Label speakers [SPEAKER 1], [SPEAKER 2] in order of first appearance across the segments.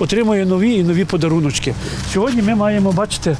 [SPEAKER 1] отримує нові і нові подаруночки. Сьогодні ми маємо бачити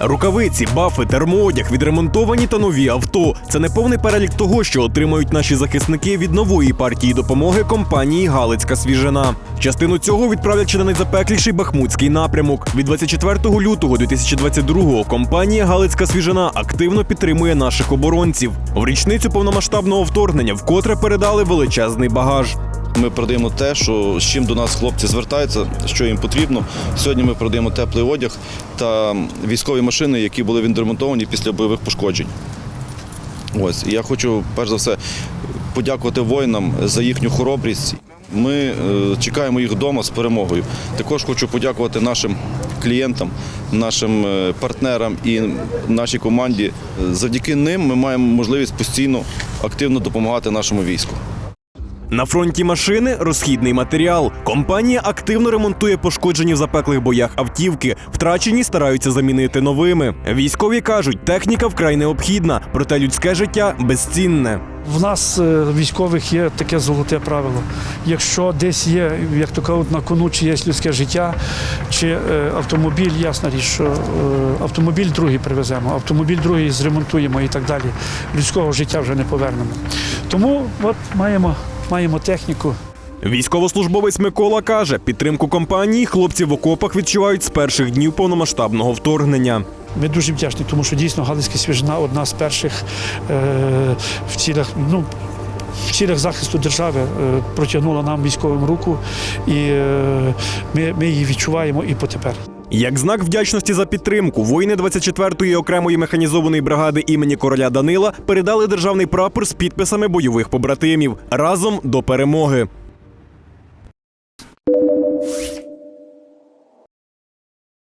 [SPEAKER 2] Рукавиці, бафи, термоодяг, відремонтовані та нові авто. Це не повний перелік того, що отримають наші захисники від нової партії допомоги компанії Галицька свіжина. Частину цього відправлять чи на найзапекліший бахмутський напрямок. Від 24 лютого 2022-го компанія Галицька свіжина активно підтримує наших оборонців. В річницю повномасштабного вторгнення вкотре передали величезний багаж.
[SPEAKER 3] Ми продаємо те, що з чим до нас хлопці звертаються, що їм потрібно. Сьогодні ми продаємо теплий одяг та військові машини, які були відремонтовані після бойових пошкоджень. Ось і я хочу перш за все подякувати воїнам за їхню хоробрість. Ми е, чекаємо їх вдома з перемогою. Також хочу подякувати нашим клієнтам, нашим е, партнерам і нашій команді. Завдяки ним ми маємо можливість постійно активно допомагати нашому війську.
[SPEAKER 2] На фронті машини розхідний матеріал. Компанія активно ремонтує пошкоджені в запеклих боях автівки. Втрачені стараються замінити новими. Військові кажуть, техніка вкрай необхідна, проте людське життя безцінне.
[SPEAKER 1] в нас е, військових є таке золоте правило. Якщо десь є, як то кажуть, на кону чиєсь людське життя чи е, автомобіль, ясна річ, що е, автомобіль другий привеземо, автомобіль другий зремонтуємо і так далі. Людського життя вже не повернемо. Тому от маємо, маємо техніку.
[SPEAKER 2] Військовослужбовець Микола каже, підтримку компанії хлопці в окопах відчувають з перших днів повномасштабного вторгнення.
[SPEAKER 1] Ми дуже вдячні, тому що дійсно Галицька свіжина одна з перших е, в цілях, ну, в цілях захисту держави е, протягнула нам військовим руку, і е, ми, ми її відчуваємо і потепер.
[SPEAKER 2] Як знак вдячності за підтримку, воїни 24-ї окремої механізованої бригади імені короля Данила передали державний прапор з підписами бойових побратимів разом до перемоги.